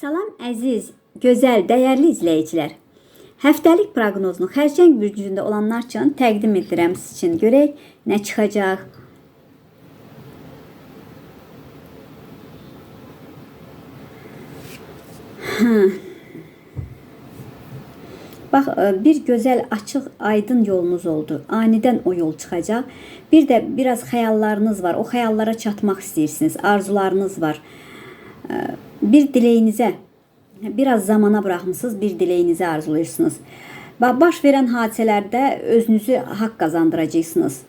Salam əziz, gözəl, dəyərli izləyicilər. Həftəlik proqnozunu xərçəng bürcündə olanlar üçün təqdim edirəm sizin üçün. Görək nə çıxacaq. Hı. Bax, e, bir gözəl, açıq, aydın yolunuz oldu. Anidən o yol çıxacaq. Bir də biraz xəyallarınız var. O xəyallara çatmaq istəyirsiniz. Arzularınız var. Bir diləyinizə biraz zamana buraxmısınız, bir diləyinizi arzulayırsınız. Baş verən hadisələrdə özünüzü haqq qazandıracaqsınız.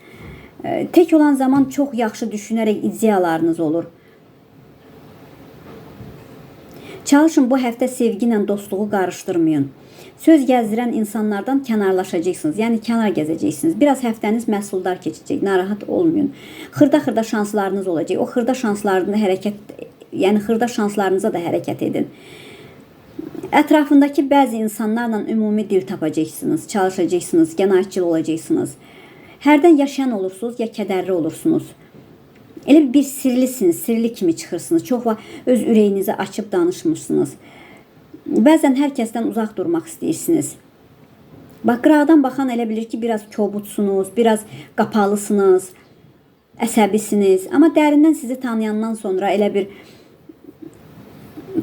E, Tək olan zaman çox yaxşı düşünərək ideyalarınız olur. Çalışın bu həftə sevgi ilə dostluğu qarışdırmayın. Söz gəzdirən insanlardan kənarlaşacaqsınız. Yəni kənar gəzəcəksiniz. Biraz həftəniz məhsuldar keçəcək. Narahat olmayın. Xırda-xırda şanslarınız olacaq. O xırda şanslarını hərəkət yəni xırda şanslarınıza da hərəkət edin. Ətrafındakı bəzi insanlarla ümumi dil tapacaqsınız, çalışacaqsınız, qənaətçil olacaqsınız. Hərdən yaşayan olursunuz, ya kədərli olursunuz. Elə bir sirlisiniz, sirli kimi çıxırsınız. Çox vaxt öz ürəyinizi açıb danışmırsınız. Bəzən hər kəsdən uzaq durmaq istəyirsiniz. Bax, qıraqdan baxan elə bilir ki, biraz kobudsunuz, biraz qapalısınız, əsəbisiniz. Amma dərindən sizi tanıyandan sonra elə bir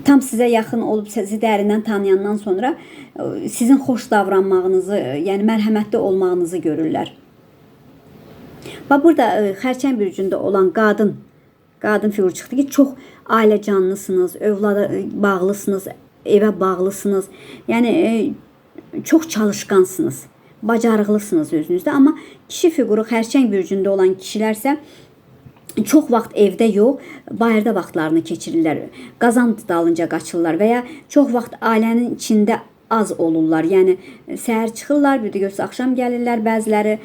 tam sizə yaxın olub sizi dərindən tanıyandan sonra e, sizin xoş davranmağınızı, e, yəni mərhəmətli olmağınızı görürlər. Bax burada e, xərçəng bürcündə olan qadın qadın fiquru çıxdı ki, çox ailə canlısınız, övlada bağlısınız, evə bağlısınız. Yəni çox çalışqansınız, bacarıqlısınız özünüzdə, amma kişi fiquru xərçəng bürcündə olan kişilərsə çox vaxt evdə yox, bayırda vaxtlarını keçirirlər. Qazan dalınca qaçırlar və ya çox vaxt ailənin içində az olurlar. Yəni səhər çıxırlar, bir də görsə axşam gəlirlər bəziləri.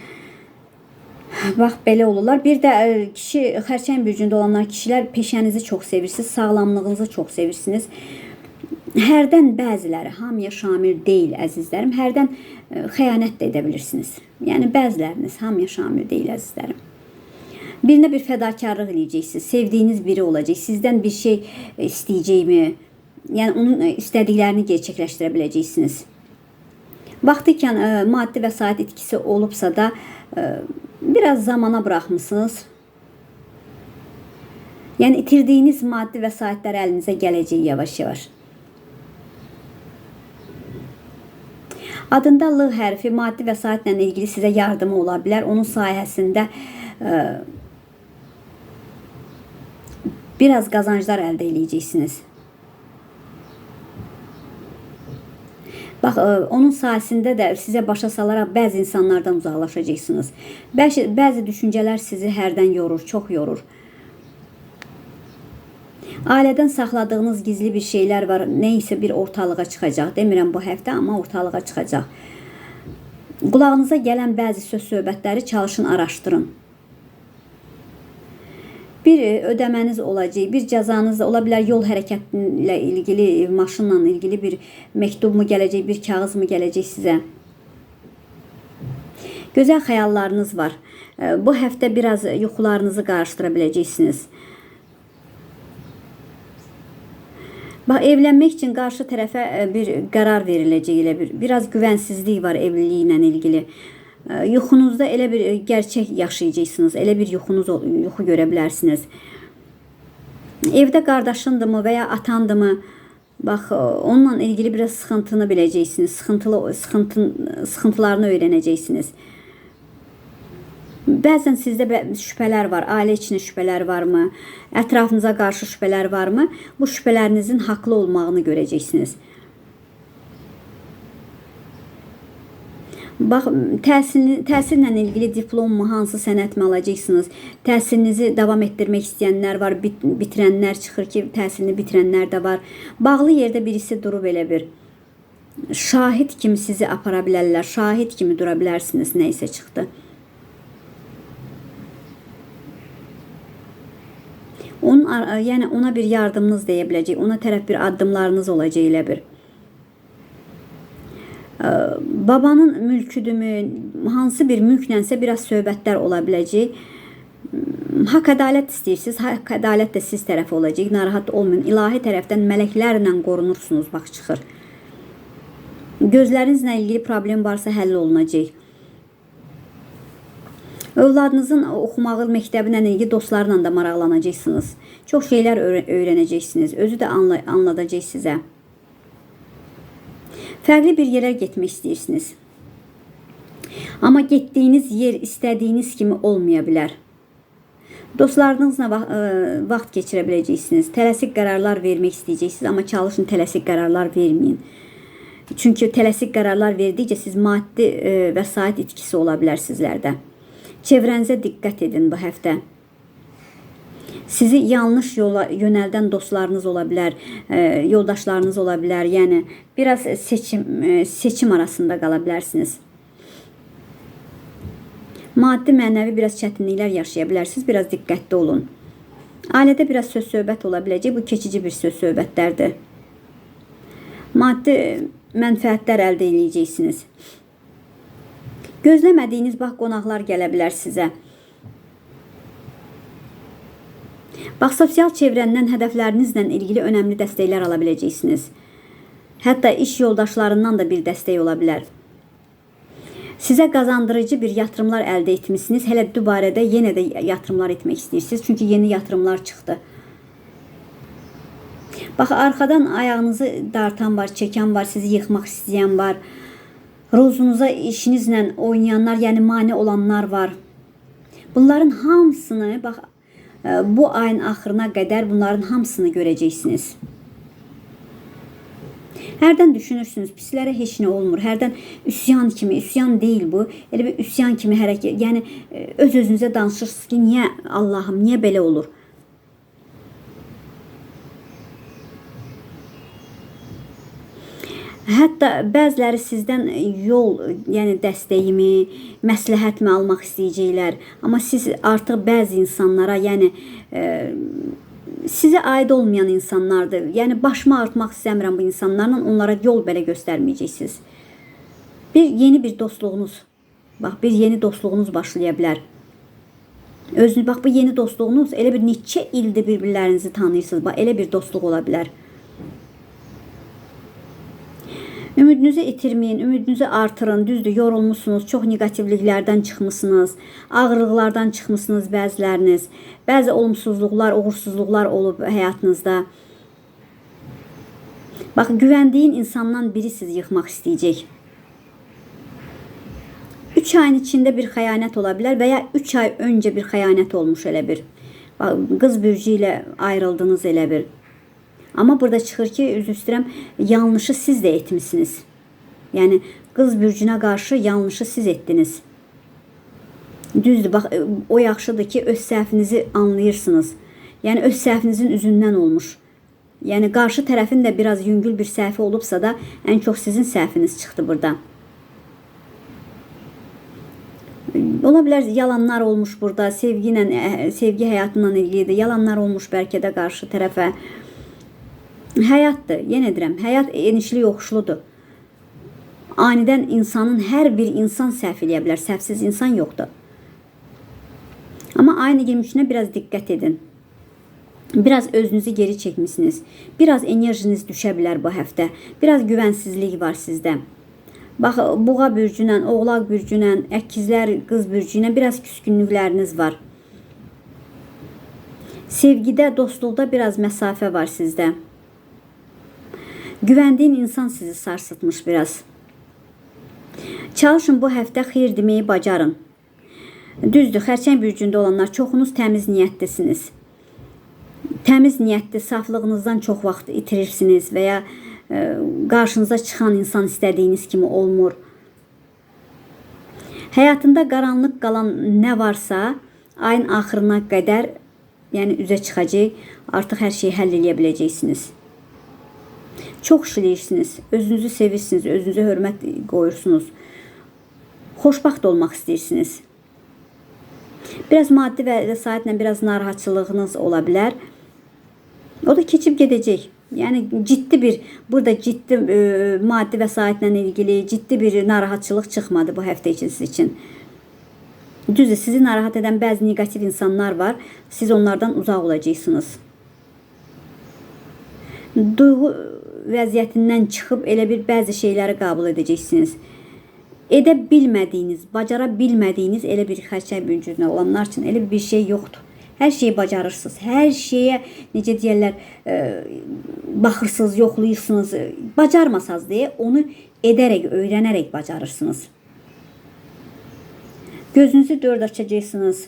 Bax belə olurlar. Bir də e, kişi xərçəng bürcündə olanlar kişilər peşənizi çox sevirsiniz, sağlamlığınızı çox sevirsiniz. Hərdən bəziləri hamıya şamil deyil əzizlərim. Hərdən e, xəyanət də edə bilirsiniz. Yəni bəziləriniz hamıya şamil deyil əzizlərim. Birinə bir fədakarlıq eləyəcəksiniz. Sevdiyiniz biri olacaq. Sizdən bir şey istəyəcəkmi? Yəni onun e, istədiklərini gerçəkləşdirə biləcəksiniz. Vaxtı ikən e, maddi vəsait itkisi olubsa da e, biraz zamana buraxmısınız. Yəni itirdiyiniz maddi vəsaitlər əlinizə gələcək yavaş-yavaş. Adında L hərfi maddi vəsaitlə ilgili sizə yardımı ola bilər. Onun sayəsində e, biraz qazanclar əldə edəcəksiniz. Bax, ə, onun sayəsində də sizə başa salaraq bəzi insanlardan uzaqlaşacaqsınız. Bəzi, bəzi düşüncələr sizi hərdən yorur, çox yorur. Ailədən saxladığınız gizli bir şeylər var. Nə isə bir ortalığa çıxacaq. Demirəm bu həftə, amma ortalığa çıxacaq. Qulağınıza gələn bəzi söz söhbətləri çalışın araşdırın. Bir e, ödəməniz olacaq, bir cəzanız da ola bilər yol hərəkəti ilə ilgili, e, maşınla ilgili bir məktubmu gələcək, bir kağız mı gələcək sizə? Gözəl xəyallarınız var. E, Bu həftə biraz yuxularınızı qarışdıra biləcəksiniz. Bax, evlənmək üçün qarşı tərəfə bir qərar veriləcək elə bir. Biraz güvənsizlik var evliliklə ilgili. Yuxunuzda elə bir e, gerçək yaşayacaqsınız. Elə bir yuxunuz yuxu görə bilərsiniz. Evdə qardaşındımı və ya atandımı? Bax, e, onunla ilgili biraz sıxıntını biləcəksiniz. Sıxıntılı sıxıntın sıxıntılarını öyrənəcəksiniz. Bəzən sizdə şübhələr var, ailə içində şübhələr varmı? Ətrafınıza qarşı şübhələr varmı? Bu şübhələrinizin haqlı olmağını görəcəksiniz. Bax, təhsil təhsillə ilgili diplommu, hansı sənədmi alacaqsınız? Təhsilinizi davam etdirmək istəyənlər var, bit bitirənlər çıxır ki, təhsilini bitirənlər də var. Bağlı yerdə birisi durub elə bir şahid kimi sizi apara bilərlər, şahid kimi dura bilərsiniz, nə isə çıxdı. Onun yəni ona bir yardımınız deyə biləcək, ona tərəf bir addımlarınız olacaq elə bir. Babanın mülküdürmü, hansı bir mülklənsə biraz söhbətlər ola biləcək. Hak ədalət istəyirsiniz. Hak ədalət də siz tərəf olacaq. Narahat olmayın. İlahi tərəfdən mələklərlə qorunursunuz. Bax çıxır. Gözlərinizlə ilgili problem varsa həll olunacaq. Övladınızın oxumağı məktəbinə ilgili dostlarla da maraqlanacaqsınız. Çox şeylər öyrə- öyrənəcəksiniz. Özü də anla anladacaq sizə. Fərqli bir yerə getmək istəyirsiniz. Amma getdiyiniz yer istədiyiniz kimi olmaya bilər. Dostlarınızla va- ə, vaxt keçirə biləcəksiniz. Tələsik qərarlar vermək istəyəcəksiniz, amma çalışın tələsik qərarlar verməyin. Çünki tələsik qərarlar verdikcə siz maddi ə, vəsait itkisi ola bilər sizlərdə. Çevrənizə diqqət edin bu həftə. Sizi yanlış yola yönəldən dostlarınız ola bilər, ə, yoldaşlarınız ola bilər. Yəni biraz seçim ə, seçim arasında qala bilərsiniz. Maddi, mənəvi biraz çətinliklər yaşaya bilərsiniz. Biraz diqqətli olun. Ailədə biraz söz söhbət ola biləcək. Bu keçici bir söz söhbətlərdir. Maddi mənfəətlər əldə edəcəksiniz. Gözləmədiyiniz bax qonaqlar gələ bilər sizə. Bax sosial çevrəndən hədəflərinizlə ilgili önəmli dəstəklər ala biləcəksiniz. Hətta iş yoldaşlarından da bir dəstək ola bilər. Sizə qazandırıcı bir yatırımlar əldə etmisiniz. Hələ bu barədə yenə də yatırımlar etmək istəyirsiniz. Çünki yeni yatırımlar çıxdı. Bax arxadan ayağınızı dartan var, çəkən var, sizi yıxmaq istəyən var. Ruzunuza işinizlə oynayanlar, yəni mane olanlar var. Bunların hamısını bax bu ayın axırına qədər bunların hamısını görəcəksiniz. Hərdən düşünürsünüz, pislərə heç nə olmur. Hərdən üsyan kimi, üsyan deyil bu. Elə bir üsyan kimi hərəkət, yəni e, öz özünüzə danışırsınız ki, niyə Allahım, niyə belə olur? Hətta bəziləri sizdən yol, yəni dəstəyimi, məsləhətmi almaq istəyəcəklər. Amma siz artıq bəzi insanlara, yəni e, sizə aid olmayan insanlardır. Yəni başımı artmaq istəmirəm bu insanlarla, onlara yol belə göstərməyəcəksiniz. Bir yeni bir dostluğunuz, bax bir yeni dostluğunuz başlaya bilər. Özünüz bax bu yeni dostluğunuz elə bir neçə ildir bir-birlərinizi tanıyırsınız. Bax elə bir dostluq ola bilər. Ümidinizi itirməyin, ümidinizi artırın. Düzdür, yorulmusunuz, çox neqativliklərdən çıxmısınız, ağırlıqlardan çıxmısınız bəziləriniz. Bəzi olumsuzluqlar, uğursuzluqlar olub həyatınızda. Bax, güvəndiyin insandan biri sizi yıxmaq istəyəcək. 3 ayın içində bir xəyanət ola bilər və ya 3 ay öncə bir xəyanət olmuş elə bir. Bax, Qız bürcü ilə ayrıldınız elə bir. Amma burada çıxır ki, üzr istəyirəm, yanlışı siz də etmisiniz. Yəni qız bürcünə qarşı yanlışı siz etdiniz. Düzdür, bax o yaxşıdır ki, öz səhvinizi anlayırsınız. Yəni öz səhvinizin üzündən olmuş. Yəni qarşı tərəfin də biraz yüngül bir səhvi olubsa da, ən çox sizin səhviniz çıxdı burada. Ola bilər yalanlar olmuş burada, sevgi ilə, ə, sevgi həyatından ilgili də yalanlar olmuş bəlkə də qarşı tərəfə. Həyatdır, yenə deyirəm, həyat enişli yoxuşludur. Anidən insanın hər bir insan səhv eləyə bilər, səhvsiz insan yoxdur. Amma ayın 23-nə biraz diqqət edin. Biraz özünüzü geri çəkmisiniz. Biraz enerjiniz düşə bilər bu həftə. Biraz güvənsizlik var sizdə. Bax, buğa bürcü ilə, oğlaq bürcü ilə, əkizlər, qız bürcü ilə biraz küskünlükləriniz var. Sevgidə, dostluqda biraz məsafə var sizdə. Güvəndiyin insan sizi sarsıtmış biraz. Çalışın bu həftə xeyir deməyi bacarın. Düzdür, xərçəng bürcündə olanlar çoxunuz təmiz niyyətlisiniz. Təmiz niyyətli, saflığınızdan çox vaxt itirirsiniz və ya e, qarşınıza çıxan insan istədiyiniz kimi olmur. Həyatında qaranlıq qalan nə varsa, ayın axırına qədər, yəni üzə çıxacaq, artıq hər şeyi həll edə biləcəksiniz. Çox işləyirsiniz, özünüzü sevirsiniz, özünüzə hörmət qoyursunuz. Xoşbaxt olmaq istəyirsiniz. Biraz maddi və vəsaitlə biraz narahatçılığınız ola bilər. O da keçib gedəcək. Yəni ciddi bir burada ciddi e, maddi vəsaitlə ilgili ciddi bir narahatçılıq çıxmadı bu həftə içi siz üçün. Düzdür, sizi narahat edən bəzi negativ insanlar var. Siz onlardan uzaq olacaqsınız. Duyğu vəziyyətindən çıxıb elə bir bəzi şeyləri qəbul edəcəksiniz. Edə bilmədiyiniz, bacara bilmədiyiniz elə bir xərçəng bürcünə olanlar üçün elə bir şey yoxdur. Hər şeyi bacarırsınız. Hər şeyə necə deyirlər, e, baxırsınız, yoxlayırsınız. Bacarmasaz deyə onu edərək, öyrənərək bacarırsınız. Gözünüzü dörd açacaqsınız.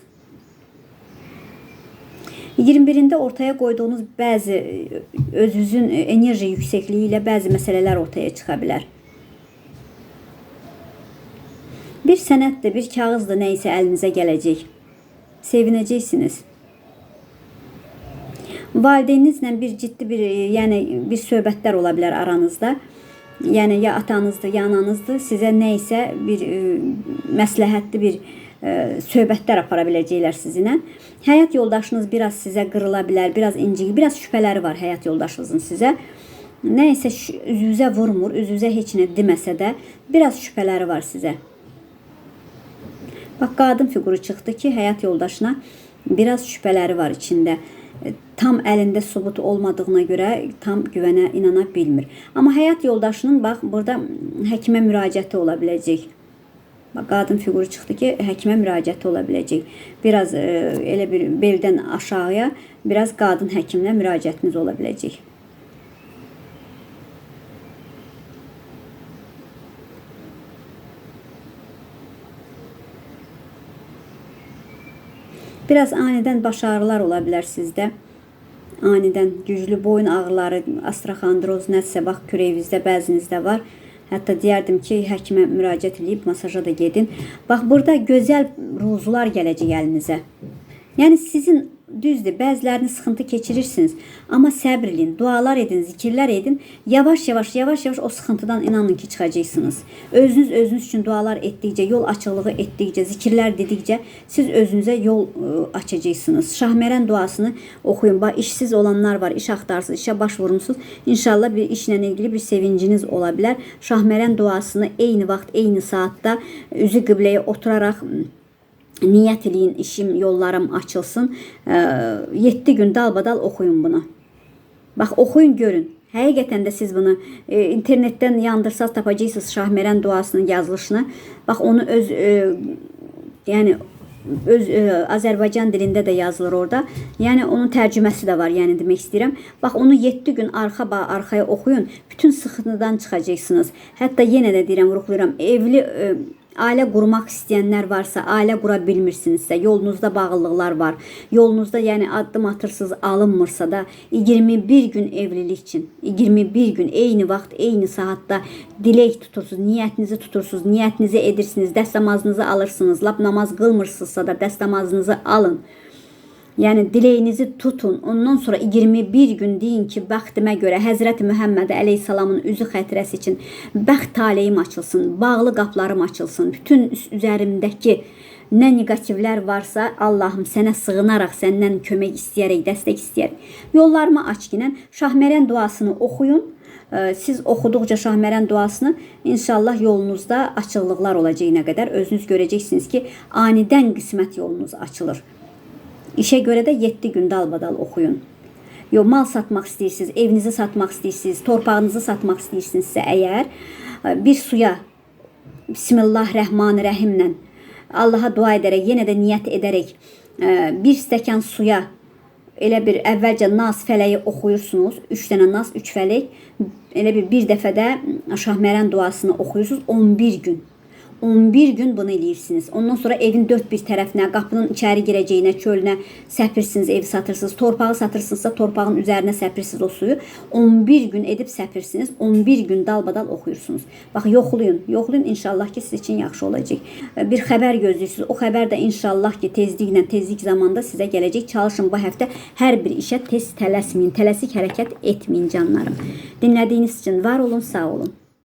21-də ortaya qoyduğunuz bəzi e, özünüzün e, enerji yüksəkliyi ilə bəzi məsələlər ortaya çıxa bilər. Bir sənəddir, bir kağızdır, nə isə əlinizə gələcək. Sevinəcəksiniz. Valideyninizlə bir ciddi bir, e, yəni bir söhbətlər ola bilər aranızda. Yəni ya atanızdır, ya ananızdır, sizə nə isə bir e, məsləhətli bir söhbətlər apara biləcəklər sizinlə. Həyat yoldaşınız biraz sizə qırıla bilər, biraz incik, biraz şübhələri var həyat yoldaşınızın sizə. Nə isə üzünüzə vurmur, üzünüzə heç nə deməsə də biraz şübhələri var sizə. Bax qadın fiquru çıxdı ki, həyat yoldaşına biraz şübhələri var içində. E, Tam əlində sübut olmadığına görə tam güvənə inana bilmir. Amma həyat yoldaşının bax burada həkimə müraciəti ola biləcək. Qadın fiquru çıxdı ki, həkimə müraciəti ola biləcək. Biraz e, elə bir beldən aşağıya biraz qadın həkimlə müraciətiniz ola biləcək. Biraz anidən baş ağrılar ola bilər sizdə. Anidən güclü boyun ağrıları, astraxandroz, nəsə bax kürəyinizdə bəzinizdə var. Hətta deyərdim ki, həkimə müraciət edib masaja da gedin. Bax burada gözəl ruzular gələcək əlinizə. Yəni sizin düzdür, bəzilərini sıxıntı keçirirsiniz, amma səbr edin, dualar edin, zikirlər edin. Yavaş-yavaş, yavaş-yavaş o sıxıntıdan inanın ki, çıxacaqsınız. Özünüz özünüz üçün dualar etdikcə, yol açıqlığı etdikcə, zikirlər dedikcə siz özünüzə yol ə, açacaqsınız. Şahmərən duasını oxuyun. Bax işsiz olanlar var, iş axtarsınız, işə baş vurmusunuz. İnşallah bir işlə ilgili bir sevinciniz ola bilər. Şahmərən duasını eyni vaxt, eyni saatda üzü qibləyə oturaraq niyyət eləyin, işim, yollarım açılsın. 7 gün dalbadal oxuyun bunu. Bax oxuyun, görün. Həqiqətən də siz bunu e, internetdən yandırsaz tapacaqsınız Şahmərən duasının yazılışını. Bax onu öz e, yəni öz e, Azərbaycan dilində də yazılır orada. Yəni onun tərcüməsi də var, yəni demək istəyirəm. Bax onu 7 gün arxa ba arxaya oxuyun. Bütün sıxıntıdan çıxacaqsınız. Hətta yenə də deyirəm, ruhlayıram. Evli e, ailə qurmaq istəyənlər varsa, ailə qura bilmirsinizsə, yolunuzda bağlılıqlar var. Yolunuzda yəni addım atırsınız, alınmırsa da 21 gün evlilik üçün, 21 gün eyni vaxt, eyni saatda dilək tutursunuz, niyyətinizi tutursunuz, niyyətinizi edirsiniz, dəst namazınızı alırsınız. Lap namaz qılmırsınızsa da dəst namazınızı alın. Yəni diləyinizi tutun. Ondan sonra 21 gün deyin ki, bəxtimə görə Həzrət Məhəmməd əleyhissalamın üzü xətrəsi üçün bəxt taleyim açılsın, bağlı qapılarım açılsın. Bütün üz- üzərimdəki nə neqativlər varsa, Allahım sənə sığınaraq, səndən kömək istəyərək, dəstək istəyərək yollarımı aç ginən Şahmərən duasını oxuyun. Ə, Siz oxuduqca Şahmərən duasını inşallah yolunuzda açıqlıqlar olacağına qədər özünüz görəcəksiniz ki, anidən qismət yolunuz açılır. İşə görə də 7 gün dalbadal oxuyun. Yo mal satmaq istəyirsiniz, evinizi satmaq istəyirsiniz, torpağınızı satmaq istəyirsinizsə əgər ə, bir suya Bismillahirrahmanirrahimlə Allaha dua edərək, yenə də niyyət edərək ə, bir stəkan suya elə bir əvvəlcə Nas fələyi oxuyursunuz. 3 dənə Nas, 3 fələk. Elə bir bir dəfədə Şahmərən duasını oxuyursunuz 11 gün. 11 gün bunu eləyirsiniz. Ondan sonra evin dörd bir tərəfinə, qapının içəri girəcəyinə, çölünə səpirsiniz, ev satırsınız. Torpağı satırsınızsa torpağın üzərinə səpirsiniz o suyu. 11 gün edib səpirsiniz. 11 gün dalbadal oxuyursunuz. Bax yoxlayın, yoxlayın inşallah ki siz üçün yaxşı olacaq. Bir xəbər gözləyirsiniz. O xəbər də inşallah ki tezliklə, tezlik zamanda sizə gələcək. Çalışın bu həftə hər bir işə tez tələsməyin, tələsik hərəkət etməyin canlarım. Dinlədiyiniz üçün var olun, sağ olun.